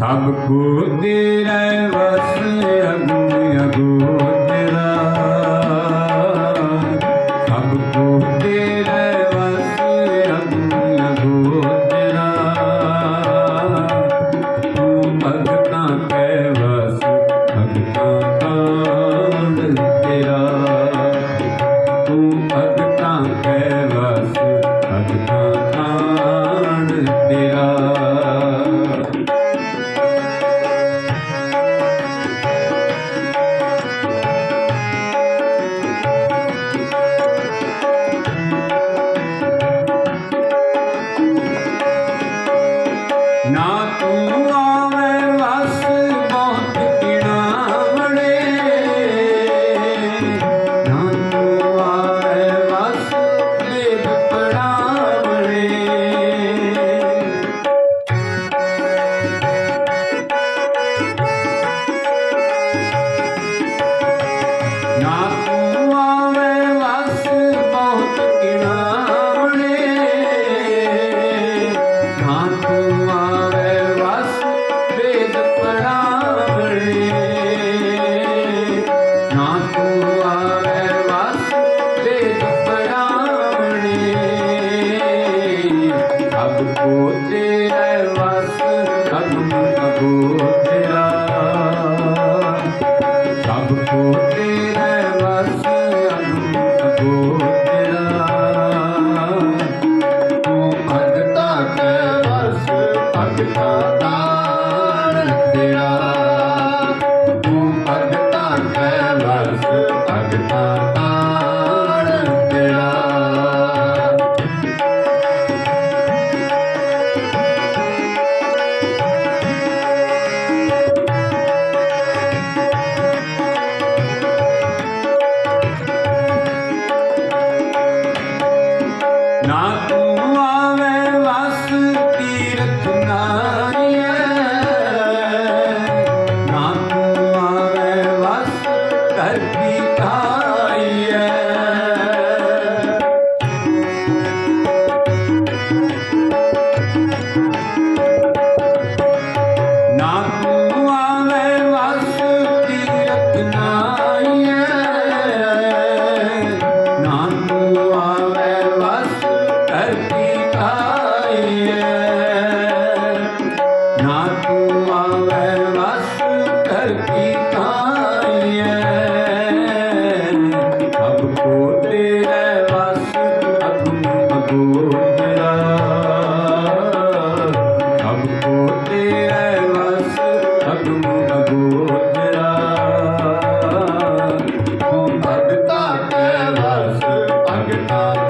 ਸਭ ਕੋ ਤੇਰੇ ਵਸ ਅਗੁ ਅਗੋ ਭਗਤਾ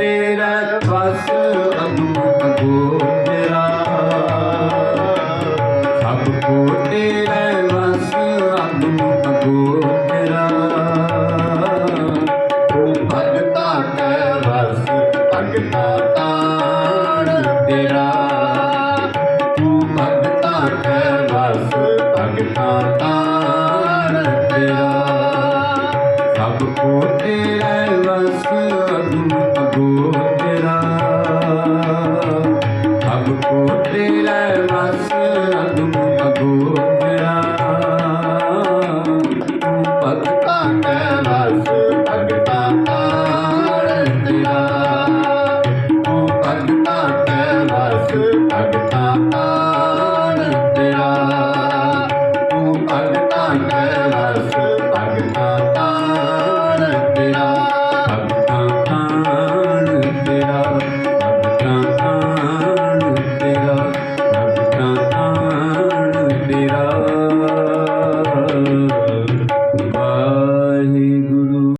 ਤੇਰਾ ਬਸ ਅਦੂ ਅਗੋ ਬਸ ਅਦੂ ਅਗੋ ਭਗਤਾ ਕੈ ਬਸ ਭਗਤਾ ਤਾਣ ਤੂੰ ਭਗਤਾ ਕੈ ਬਸ ਭਗਤਾ ਤਾਣ ਤੇਰਾ ਸਭ Agar